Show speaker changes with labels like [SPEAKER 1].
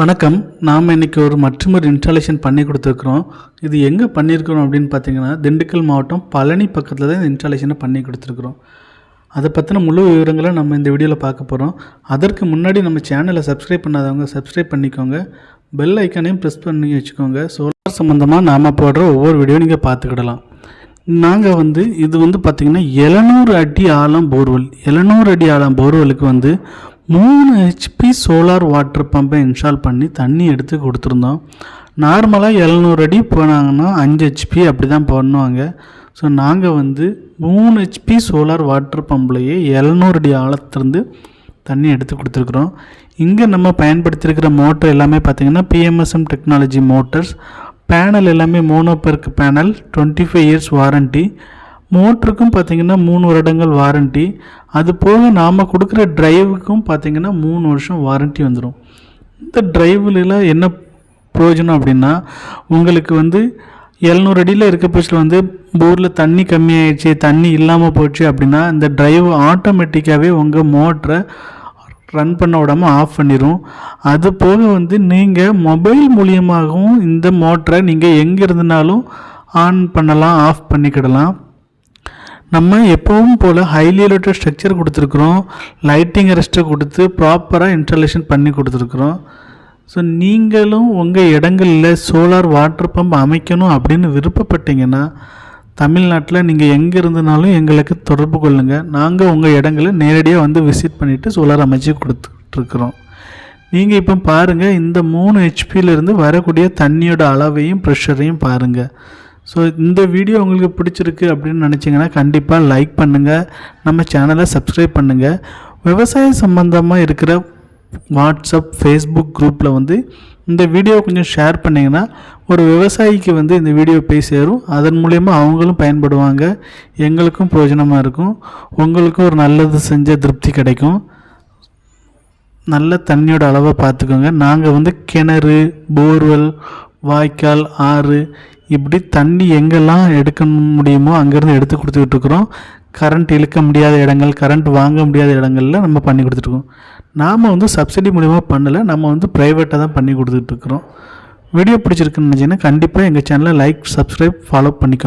[SPEAKER 1] வணக்கம். நாம் இன்னைக்கு ஒரு மற்றொரு இன்ஸ்டாலேஷன் பண்ணி கொடுத்துருக்குறோம். இது எங்கே பண்ணியிருக்கிறோம் அப்படின்னு பார்த்தீங்கன்னா திண்டுக்கல் மாவட்டம் பழனி பக்கத்தில் தான் இந்த இன்ஸ்டாலேஷனை பண்ணி கொடுத்துருக்குறோம். அதை பற்றின முழு விவரங்களை நம்ம இந்த வீடியோவில் பார்க்க போகிறோம் அதற்கு முன்னாடி நம்ம சேனலை சப்ஸ்கிரைப் பண்ணாதவங்க சப்ஸ்கிரைப் பண்ணிக்கோங்க. பெல் ஐக்கானையும் ப்ரெஸ் பண்ணி வச்சுக்கோங்க. சோலார் சம்மந்தமாக நாம் போடுற ஒவ்வொரு வீடியோ நீங்கள் பார்த்துக்கிடலாம். நாங்கள் வந்து இது வந்து பார்த்திங்கன்னா எழுநூறு அடி ஆழம் போர்வெல் எழுநூறு அடி ஆழம் போர்வெலுக்கு வந்து மூணு ஹெச்பி சோலார் வாட்டர் பம்பை இன்ஸ்டால் பண்ணி தண்ணி எடுத்து கொடுத்துருந்தோம். நார்மலாக எழுநூறு அடி போனாங்கன்னா அஞ்சு ஹெச்பி அப்படி தான் பண்ணுவாங்க. ஸோ நாங்கள் வந்து மூணு ஹெச்பி சோலார் வாட்டர் பம்ப்லேயே எழுநூறு அடி ஆழத்துலேருந்து தண்ணி எடுத்து கொடுத்துருக்குறோம். இங்கே நம்ம பயன்படுத்தியிருக்கிற மோட்டர் எல்லாமே பார்த்திங்கன்னா பிஎம்எஸ்எம் டெக்னாலஜி மோட்டர்ஸ் பேனல் எல்லாமே monoperc panel twenty five years warranty மோட்டருக்கும் பார்த்திங்கன்னா மூணு வருடங்கள் வாரண்ட்டி அது போக நாம் கொடுக்குற ட்ரைவுக்கும் பார்த்திங்கன்னா மூணு வருஷம் வாரண்ட்டி வந்துடும் இந்த டிரைவுலாம் என்ன பிரயோஜனம் அப்படின்னா உங்களுக்கு வந்து எழுநூறு அடியில் இருக்க பட்சத்தில் வந்து போரில் தண்ணி கம்மியாயிடுச்சு தண்ணி இல்லாமல் போச்சு அப்படின்னா இந்த ட்ரைவ் ஆட்டோமேட்டிக்காகவே உங்கள் மோட்டரை ரன் பண்ண விடாமல் ஆஃப் பண்ணிடும் அது போக வந்து நீங்கள் மொபைல் மூலியமாகவும் இந்த மோட்டரை நீங்கள் எங்கே இருந்தனாலும் ஆன் பண்ணலாம் ஆஃப் பண்ணிக்கிடலாம். நம்ம எப்பவும் போல் ஹைலி எலக்ட்ரிக் ஸ்ட்ரக்சர் கொடுத்துருக்குறோம். லைட்டிங் ரெஸ்ட்டை கொடுத்து ப்ராப்பராக இன்ஸ்டாலேஷன் பண்ணி கொடுத்துருக்குறோம். ஸோ நீங்களும் உங்கள் இடங்களில் சோலார் வாட்டர் பம்ப் அமைக்கணும் அப்படின்னு விருப்பப்பட்டீங்கன்னா தமிழ்நாட்டில் நீங்கள் எங்கே இருந்தனாலும் எங்களுக்கு தொடர்பு கொள்ளுங்கள் நாங்கள் உங்கள் இடங்களை நேரடியாக வந்து விசிட் பண்ணிவிட்டு சோலார் அமைச்சு கொடுத்துட்ருக்குறோம். நீங்கள் இப்போ பாருங்கள் இந்த மூணு ஹெச்பியிலேருந்து வரக்கூடிய தண்ணியோட அளவையும் ப்ரெஷரையும் பாருங்கள் ஸோ இந்த வீடியோ உங்களுக்கு பிடிச்சிருக்கு அப்படின்னு நினச்சிங்கன்னா கண்டிப்பாக லைக் பண்ணுங்கள் நம்ம சேனலை சப்ஸ்கிரைப் பண்ணுங்கள் விவசாய சம்மந்தமாக இருக்கிற வாட்ஸ்அப் ஃபேஸ்புக் குரூப்பில் வந்து இந்த வீடியோ கொஞ்சம் ஷேர் பண்ணிங்கன்னா ஒரு விவசாயிக்கு வந்து இந்த வீடியோ போய் சேரும். அதன் மூலயமா அவங்களும் பயன்படுவாங்க. எங்களுக்கும் பிரயோஜனமாக இருக்கும். உங்களுக்கும் ஒரு நல்லது செஞ்ச திருப்தி கிடைக்கும். நல்ல தண்ணியோட அளவை பார்த்துக்கோங்க. நாங்கள் வந்து கிணறு போர்வெல் வாய்க்கால் ஆறு இப்படி தண்ணி எங்கெல்லாம் எடுக்க முடியுமோ அங்கேருந்து எடுத்து கொடுத்துக்கிட்டு இருக்கிறோம். கரண்ட் இழுக்க முடியாத இடங்கள் கரண்ட் வாங்க முடியாத இடங்கள்ல நம்ம பண்ணி கொடுத்துட்ருக்கோம் நாம் வந்து சப்சிடி மூலிமா பண்ணலை நம்ம வந்து ப்ரைவேட்டாக தான் பண்ணி கொடுத்துட்ருக்குறோம் வீடியோ பிடிச்சிருக்குன்னு நினச்சிங்கன்னா கண்டிப்பாக எங்கள் சேனலை லைக் சப்ஸ்கிரைப் ஃபாலோ பண்ணிக்கோ